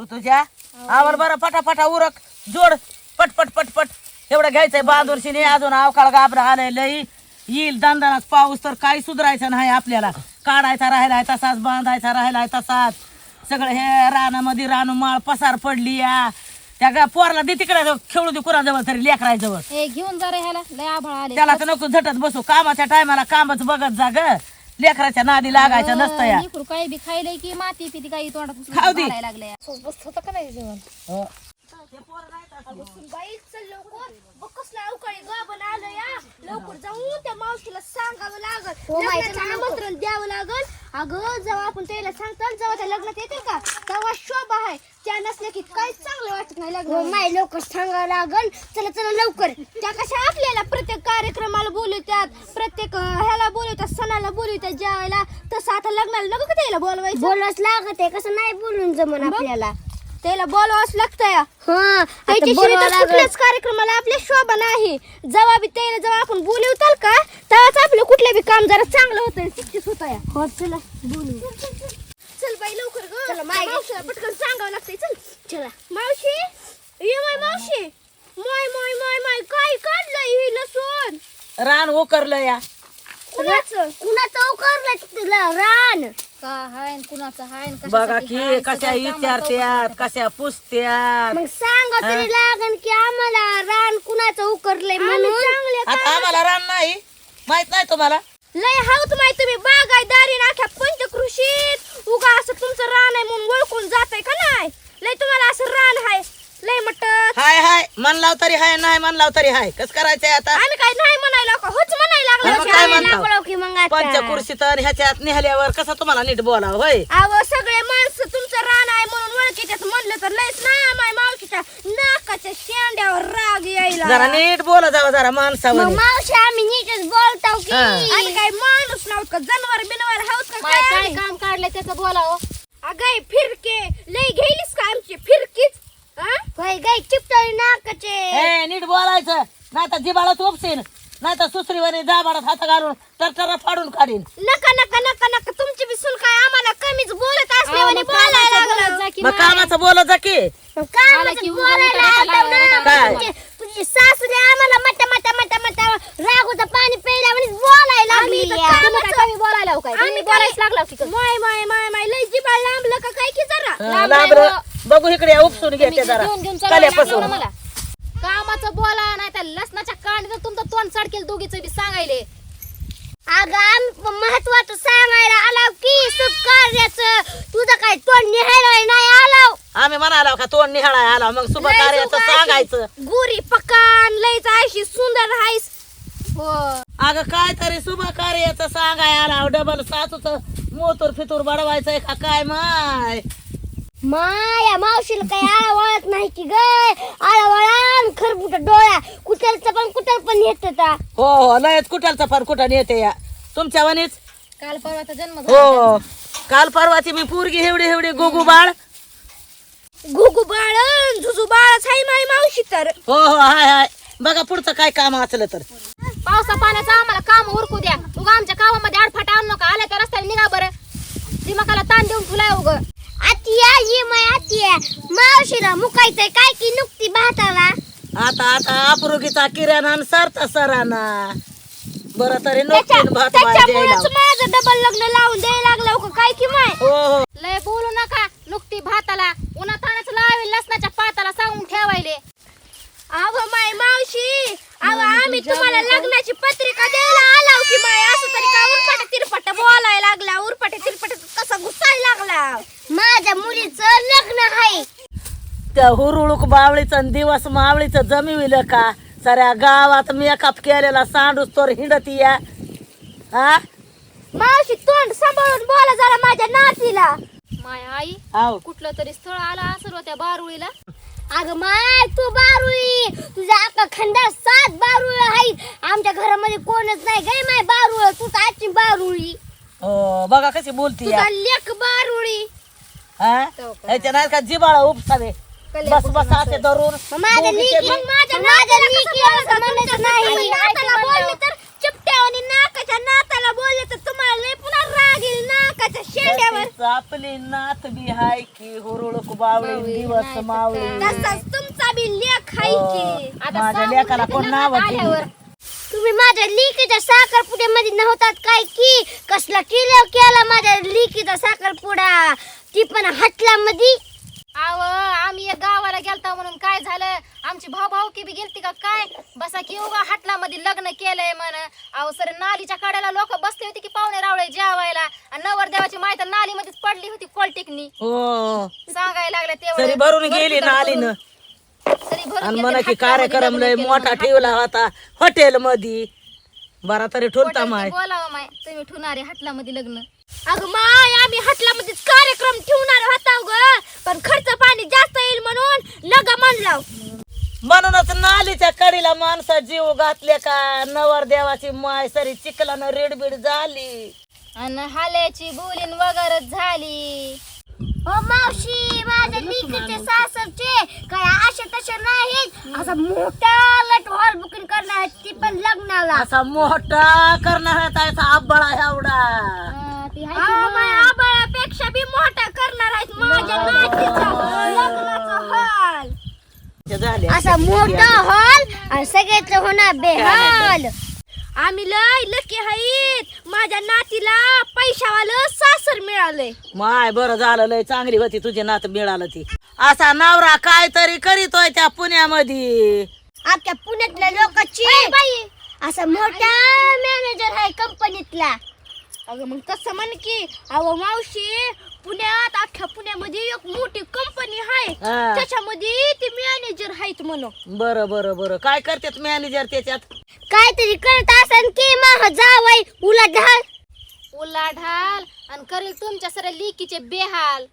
ऋतुजा आवर बरं पटापटा उरक. जोड. पट पट पट पट. एवढं घ्यायचंय बांधूरशीने अजून अवकाळ गाबरा आलंय लई. येईल दंदानाच पाऊस तर काही सुधारायचं नाही आपल्याला. काढायचा राहिलाय तसाच बांधायचा राहिलाय तसाच. सगळं हे रानामध्ये रानू माळ पसार पडली या. त्या गा- पोराला दे तिकडे खेळू दे कुणाजवळ तरी लेकराजवळ. ए घेऊन जा रे ह्याला. लय आभाळ आले. त्याला तर नको झटत बसू. कामाच्या टायमाला कामच बघत जा ग. लेकराच्या नादी लागायचं नसतं या. काही बी खायलंय की माती पिती काही तोंडात खाऊ दे. लागले बस होतं का नाही जेवण? हो. बाई चल लवकर बघ कसलं अवकाळी गाभण आलं या. लवकर जाऊ त्या मावशीला सांगावं लागल. लग्नाचं आमंत्रण द्यावं लागल. अगं जेव्हा आपण त्याला सांगतो जेव्हा त्या लग्नात येतील का तेव्हा शोभा आहे. त्या नसल्या की काहीच चांगलं वाटत नाही लग्न माय लवकर सांगावं लागल. चला चला लवकर. त्या कशा आपल्याला प्रत्येक कार्यक्रमाला बोलवतात प्रत्येक अं, ह्याला बोलवतात सणाला बोलवतात जेवायला तसं आता लग्नाला नको का त्याला बोलवायचं बोलवाच लागत आहे कसं नाही बोलून जमन आपल्याला. त्याला बोलवाच लागतंय कुठल्याच कार्यक्रमाला आपल्या शोभा नाही. जेव्हा बी त्याला जेव्हा आपण बोलवताल का तेव्हाच आपलं कुठलं बी काम जरा चांगलं होतं शिक्षित होत हो चला बोलू. चल बाई लवकर ग. चला मावशीला पटकन सांगावं लागतंय. चल. चला. मावशी ये माय मावशी. माय माय माय माय काय काढलंय ही लसूण? रान उकरलं या. कुणाचं? कुणाचं उकरलं तुला? रान. का हाय न कुणाचं हाय न बघा की हाय, कशा सगळं कामात विचारत्यात कशा पुसत्यात. मग सांगा तरी लागन की आम्हाला रान कुणाचं उकरलंय म्हणून? आता आम्हाला रान नाही. माहीत नाही तुम्हाला? लय हाऊत माहीत तुम्ही. बागायदारी नाख्या पंचकृषीत. उगा असं तुमचं रान आहे म्हणून ओळखून जातंय का नाही? लय तुम्हाला असं रान आहे लय मटत. हाय हाय. मन लाव तरी हाय नाही मन लाव तरी हाय. कस करायचंय आता? आम्ही काय नाही म्हणायला का? होच म्हणायला मग काय? लागलो मग आता? पंचकुर्शीत आणि ह्याच्यात निघाल्यावर कसं तुम्हाला नीट बोलावं होय? अहो सगळे माणसं तुमचं रान आहे म्हणून ओळखीच्यात म्हणलं तर लयच ना माय मावशीच्या नाकाच्या शेंड्यावर राग यायला. जरा नीट बोला जावं जरा माणसावर. मावशी आम्ही नीटच बोलतो की. हा. आणि काय माणूस नव्हत का जनवर बिनवर हाऊस का काय? काय आम्ही? काम काढलंय त्याचं बोलावं? अगं फिरके लय घेईलीस का आमची फिरकीच? होय गाय चिपटळी नाकाचे. ए नीट बोलायचं नाही तर जिबाळात उपसीन नाही तर सुसरीवाने जाबाडात हात घालून तर फाडून काढीन नका नका नका नका. तुमची बी सुन काय आम्हाला कमीच बोलत असल्यावानी बोलायला लागलं. जा की मग माय. कामाचं बोलत जा की. कामाचं आलं की बोलायला उगाच आलं ना. काय? तुझी- तुझी सासूने आम्हाला मटा मटा मटा मटा रागूचं पाणी प्यायला बोलायला लागली. तुम्ही काय कमी बोलायला हो काय? आम्ही तुम्ही बोलायच लागला की कसं? माय माय माय माय लय जिबाळ लांबलं का काय की जरा? लांब लांब नाही र- बघू इकडे उपसून तुम्ही घेते जरा. घेऊन घेऊन कल्यापासून. मला कामाचं बोला नाही तर लसणाच्या कांडीचं तुमचं तोंड चडकेल दोघीचं बी सांगायले अगं आम्ही महत्वाचं सांगायला आलाव की सुख कार्याचं तुझं काय तोंड निहायला नाही आलाव आम्ही म्हणाला का तोंड निहाळाय आला. मग शुभ कार्याचं सांगायचं. गुरी पकान लयच आयशी सुंदर हायस. हो. अगं काय तरी शुभ कार्याचं सांगाय आला. डबल सासूच मोतूर फितूर बडवायचंय का काय माय? माया मावशीला काही आळा वळत नाही की गय आळा वळा खरबुट डोळ्या. कुठलचं पण कुठल पण येत हो हो लयच कुठलचा फार कुठं येते या. तुमच्या वनीच काल परवाचा जन्म हो. काल परवाची मी पोरगी एवढी एवढी गोगू बाळ घुगू बाळ झुजू बाळच हाय माय मावशी तर. हो हो हाय हाय. बघा पुढचं काय काम असलं तर. पावसा पाण्याचं आम्हाला काम उरकू द्या. उगा आमच्या कामामध्ये आडफाट आणू नका. आल्या त्या रस्त्याला निघा बरं. दिमागाला ताण देऊन तुला उग. आतिया ये माय आतिया मावशीला मुकायचंय काय की नुकती भाताला? आता आता अपुरुगीचा किराणा आणि सरता सराना. बरं तरी नोकरीन भात त्याच्यामुळेच द्यायला माझं डबल लग्न लावून द्यायला लागलं का काय की माय हो हो. लय बोलू नका. नुकती भाताला उन्हा ताण्याचं लावेल लसणाच्या पाताला सांगून ठेवायले. अव माय मावशी अव आम्ही तुम्हाला लग्नाची पत्रिका द्यायला आलाव की माय? असं तरी काय उरपाट तिरपट बोलायला लागला? उरपाट तिरपट कसा घुसायला लागला? माझ्या मुलीचं लग्न आहे. त्या हुरुळूक बावळीचं दिवस मावळीचं जमिविलं का? साऱ्या गावात मेकअप केलेला सांडूस तर हिंडती या. हा? मावशी तोंड सांभाळून बोला जरा माझ्या नातीला. My I. हाव कुठलं तरी स्थळ आलं असेल हो त्या बारुळीला. अगं माय तू बारुळी. तुझ्या अख्खा खंडात सात बारुळ आहेत. आमच्या घरामध्ये कोणच नाही गे माय बारुळ. तू आजची बारुळी. हो बघा कशी बोलती तुझा लेख बारुळी. हा? याच्या नाही का जिबाळा उपसावे. बस बस असे धरून माझ्या लेकी- माझ्या असं नाही. नाताला बोलली तर चिपट्यावानी नाकाच्या माझ्या नाताला बोलले तर तुम्हाला लय पुन्हा राग येईल नाकाच्या शेंड्यावर. तशीच आपली नात बी हाय की हुरुळक बावळी दिवस मावळी तसाच तुमचा बी लेख हाय हो. की. आता माझ्या सांगून लेकाला कोण नाव आल्यावर. तुम्ही माझ्या लिकीच्या साखरपुड्यामध्ये नव्हतात काय की? कसला किलो केला माझ्या लिकीचा साखरपुडा? ती पण हटला मध्ये आव आम्ही एक गावाला गेलता म्हणून काय झालं? आमची भाऊ भाऊ की बी गेलती का काय? बसा की उगा हाटला मध्ये लग्न केलंय म्हण. अहो सर नालीच्या कड्याला लोक बसले होते की पाहुणे रावळे जेवायला. आणि नवर देवाची माहिती नाली मध्येच पडली होती कोलटेकनी. हो. सांगायला लागले सरी भरून गेली नालीनं. आणि म्हणा की कार्यक्रम लय मोठा. ठेवला होता हॉटेल मध्ये बरा तरी ठुलता माय. बोलावं माय. तुम्ही ठुणारे हाटला मध्ये लग्न. अगं माय आम्ही हटलामध्ये कार्यक्रम ठेवणार होता ग पण खर्च पाणी जास्त येईल म्हणून लगा म्हणला म्हणूनच नालीच्या कडीला माणसा जीव घातले का? नवर देवाची माय सरी चिखलानं रेडबीड झाली. आणि हाल्याची बोलीन वगैरे झाली. हो मावशी माझ्या लिकीचे सासरचे काय असे तसे नाहीत. असा मोठा लट हॉल बुकिंग करणार आहेत, ती पण लग्नाला. असा मोठा करणार त्याचा आब्बाळा एवढा. ती हाय की आबाळापेक्षा बी मोठा करणार आहेत माझ्या नातीचा. लग्नाचा हॉल. झाले असा मोठा हॉल आणि सगळ्याच होणार बेहाल. आम्ही लय लकी आहेत. माझ्या नातीला पैशावालं सासर मिळालंय. माय बरं झालं लय चांगली होती तुझी नात मिळालं ती. असा नवरा काय तरी करीतोय त्या पुण्यामध्ये. आपल्या पुण्यातल्या लोकांची. बाई असा मोठा मॅनेजर आहे कंपनीतला अगं मग तसं म्हण की अहो मावशी पुण्यात अख्ख्या पुण्यामध्ये एक मोठी कंपनी आहे हा. त्याच्यामध्ये ते मॅनेजर आहेत म्हणून बरं बरं बरं. काय करतात मॅनेजर त्याच्यात? काहीतरी करत असन की मग जावाय उलट ढाल. उलाढाल आणि करेल तुमच्या सर लिकीचे बेहाल.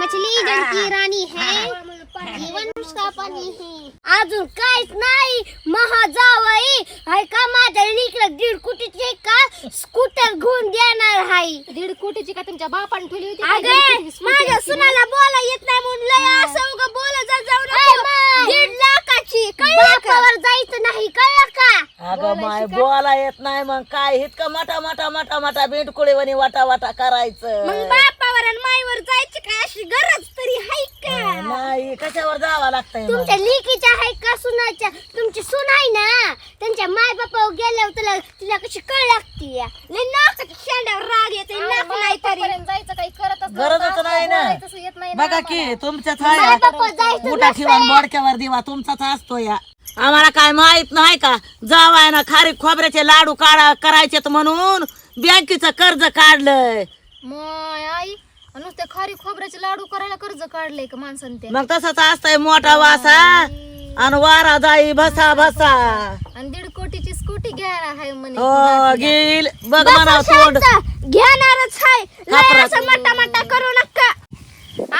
मछली जल की रानी है जीवन उसका पानी है। अजून काहीच नाही महा जावई हाय का माझ्या लिकला दीड कोटीचे का स्कूटर घेऊन देणार हाय? दीड कोटीची का तुमच्या बापाने ठेवली होती? काय अगे दीड कोटीची माझ्या ना? सुनाला बोला येत नाही म्हणून लय असं उगा बोला जा जाऊ नको. दीड लाखाची बापावर जायचं नाही कळलं का? अगं माय बोला येत नाही मग काय? इतकं मोठा मोठा मोठा मोठा बिंडकुळीवानी वाटा वाटा करायचं. मग बापावर आणि माईवर जायची कशावर जावं लागतंय मग? तुमच्या लिकीच्या आहे का सुनाच्या तुमची सून आहे ना त्यांच्या माय बापावर गेल्यावर तुला तिला कशी कळ लागती शेंड्यावर राग येते नाक नाही तरी बापापर्यंत जायचं काही करतच गरजच नव्हतं. नाही ना. बोलायचंच येत नाही ना बघा की आम्हाला. तुमच्याच माय आहे बापा जायचं मोठा ठेवा नसतंय. बोडक्यावर दिवा तुमचाच असतो या आम्हाला काय माहीत नाही का जावाय ना खारी खोबऱ्याचे लाडू काढा करायचेत म्हणून बँकेचं कर्ज काढलंय माय आई नुसते खारी खोबऱ्याचे लाडू करायला कर्ज काढलंय का माणसाने ते मग तसंच असतंय मोठा वासा. आणि वारा जाई भसा भसा. आणि दीड कोटीची स्कूटी घ्यायला आहे म्हणे. हो गेल बघ म्हणा तोंड. घेणारच हाय लय खापरात. असं मोठा मोठा करू नका.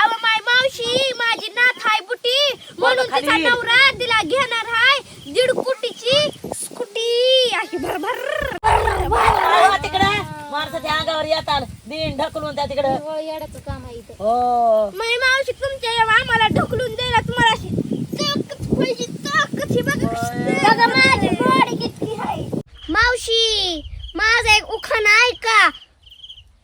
अव माय मावशी माझी नाथ हाय बुटी. म्हणून तिचा. नवरा तिला घेणार हाय. दीड कोटीची स्कूटी. अशी भरभर आवा तिकडे. माणसाच्या अंगावर येतात. ढकलून त्या तिकडे. हो, येड्याचं काम आहे इथं. हो. मावशी तुमच्या या आम्हाला ढकलून द्यायला तुम्हाला अशी ही बघा कशी- बघा माझी बॉडी किती आहे. मावशी माझा एक उखाण ऐका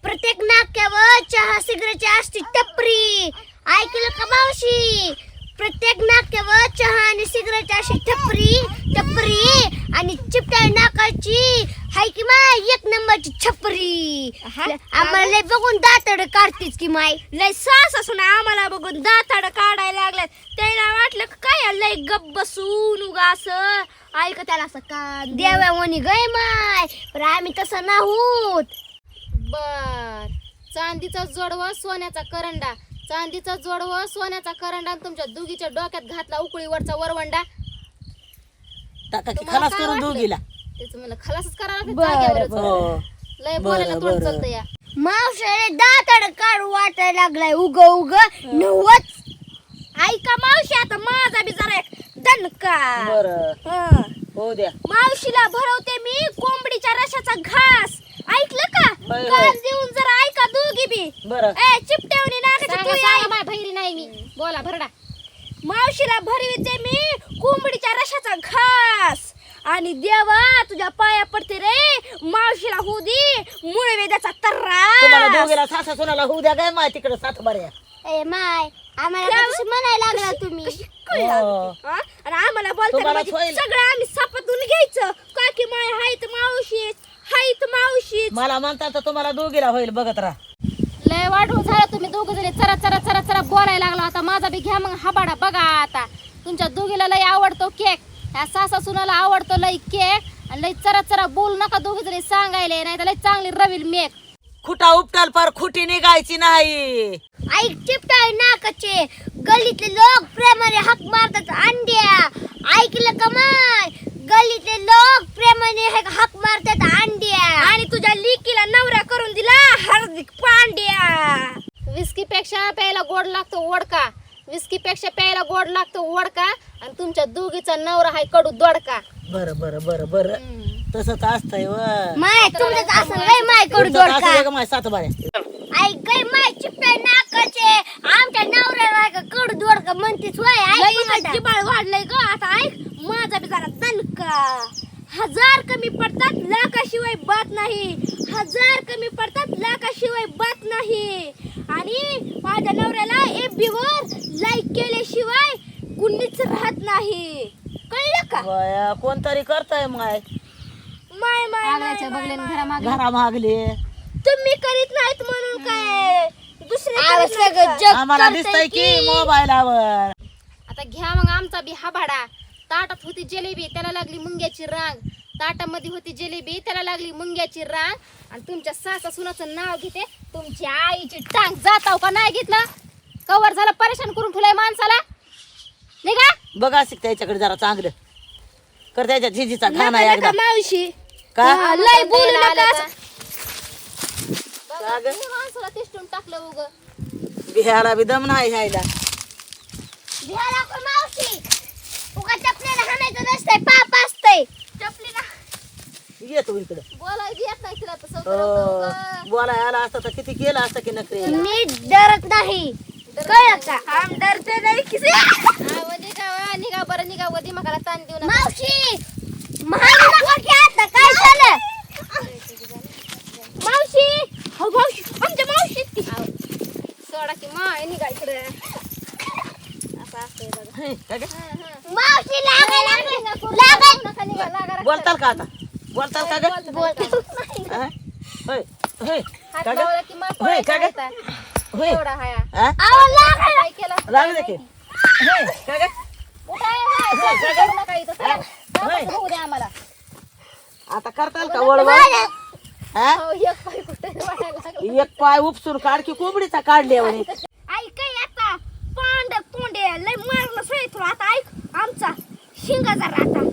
प्रत्येक नाक्यावर चहा सिगरेटची असते टपरी. ऐकलं का मावशी? प्रत्येक नाक्यावर चहा आणि सिगरेट अशी टपरी टपरी आणि चिपट्या नाकाची हाय की माय एक नंबरची छपरी आम्हाला लय बघून दातड काढतीच की माय लय सास असून आम्हाला बघून दातड काढायला लागल्यात. त्याला वाटलं का काय लय गप बसून उगा असं. ऐक त्याला असं का देवा म्हणी गय माय. पण आम्ही तसं नाहूत. बर. चांदीचा जोडवा सोन्याचा करंडा. चांदीचा जोडवा सोन्याचा करंडा आणि तुमच्या दुगीच्या डोक्यात घातला उकळीवरचा वरवंडा. टाका की तुम्हाला खलास काय करून वाटलं? दोघीला. तेच मला खलासच करायला लागतं जागेवरच. हो. लय बोलायला बरं, तोंड बरं. चालतं या. मावशाने दातड काढू वाटायला लागलाय उग उग. नव्वद. ऐका मावशी आता माझा बी जरा एक दणका. बर. हं. हो द्या. मावशीला भरवते मी कोंबडीच्या रशाचा घास. ऐकलं का? होय, होय. कान देऊन जरा ऐका दोघी बी. बर. ए चिपटेवणी नाकाची सांगा तुळी सांगा आहे. बाय भैरी नाही मी बोला भरडा मावशीला भरविते मी कोंबडीच्या रशाचा घास आणि देवा तुझ्या पाया पडते रे मावशीला होऊ दे मुळे वेदाचा तुम्हाला तर्रा दोघीला सासा सुनाला होऊ द्या काय माय तिकडे सात बऱ्या. ए माय आम्हाला म्हणायला लागला तुम्ही. हो. आणि आम्हाला बोलताना तुम्हाला म्हणजे. सगळं आम्ही सापातून घ्यायचं. काकी माय हायत मावशी हायत मावशी. मला म्हणता तर तुम्हाला दोघीला होईल बघत राहा. लय वाढून झालं तुम्ही दोघ जणी. चरा चरा चरा चरा बोलायला लागला आता माझा बी घ्या मग हाबाडा बघा आता. तुमच्या दोघीला लय आवडतो केक. ह्या सासा सुनाला आवडतो लय केक. आणि लय चरा चरा बोलू नका दोघी जणी सांगायले. नाही तर लय चांगली रवील मेक. खुटा उपटाल पार खुटी निघायची नाही. ऐक चिपटाय नाकाचे गल्लीतले लोक प्रेमाने हाक मारतात अंड्या. ऐकलं का माय? गल्लीतले लोक प्रेमाने हाक हाक मारतात अंड्या. आणि तुझ्या लिकीला नवरा करून दिला हार्दिक पांड्या. विस्की पेक्षा प्यायला गोड लागतो वडका. विस्की पेक्षा प्यायला गोड लागतो वडका. आणि तुमच्या दोघीचा नवरा हाय कडू दोडका. बरं बरं बरं बरं. तसंच असतंय व. माय तुमचं असं लय माय का सात बऱ्या चिपटाय नाकाचे. आमच्या नवऱ्याला का कडू दोडका म्हणतीस वय ऐक जिबाळ वाढलंय ग आता ऐक. माझा बी जरा दणका हजार कमी पडतात लाखाशिवाय बात नाही. हजार कमी पडतात लाखाशिवाय बात नाही. आणि माझ्या नवऱ्याला एफ वर लाईक केल्याशिवाय कुणीच राहत नाही. कळलं का? बया, कोणतरी करताय माय. माय माय बगलेन माय. घरा मागे घरा मागले तुम्ही करीत नाहीत म्हणून काय? दुसरे आम्हाला दिसतंय की मोबाईलावर. आता घ्या मग आमचा बी हाबाडा ताटात होती जिलेबी त्याला लागली मुंग्याची रांग. ताटामध्ये होती जिलेबी त्याला लागली मुंग्याची रांग. आणि तुमच्या सासा सुनाचं नाव घेते तुमच्या आईची टांग जाताव का नाही घेतलं? कवर झालं परेशान करून ठेवलंय माणसाला. निघा. बघा शिक त्याच्याकडे जरा चांगलं. कर त्याच्या झिजीचा खाना नका एकदा. नका मावशी. का? हा, लय बोलू आलं नका? बघा? तुम्ही माणसाला टाकलं उग. बिहारा बी दम नाही ह्यायला. घ्या नको मावशी. उगा चपलेला हाणायचं नसतंय पाप असतंय. चपलीला. येतो इकडे. बोलायची येत नाही तिला सौंदर्य बोलाय आला असता तर किती केलं असतं की नकरी मी डरत नाही. कळलं का? आम डरते नाही किसी आव, निघा बरं निघा व दिमागाला ताण देऊ नका मावशी की आता काय झालं मावशी हो मावशी आमच्या मावशी. सोडा की माय निघा इकडे असं असतंय बघा काय गं? मावशी नका, निघा लागा. बोलताल का आता बोलताल का ग बोलता. हा? होय होय हात का ग? लावला की माय होय, का ग? पळायचा होता. होय एवढा हाया हा? अहो लागायला काय केलं असतं लागू काय दे की. होय काय ग? आता करताल का वळवळ? हा? एक पाय उपसून काढ की कोंबडीचा काढली म्हणे. ऐक आता. पांड तोंडे लय मारणं सोय तुला. आता ऐक आमचा. शिंगा जरा आता.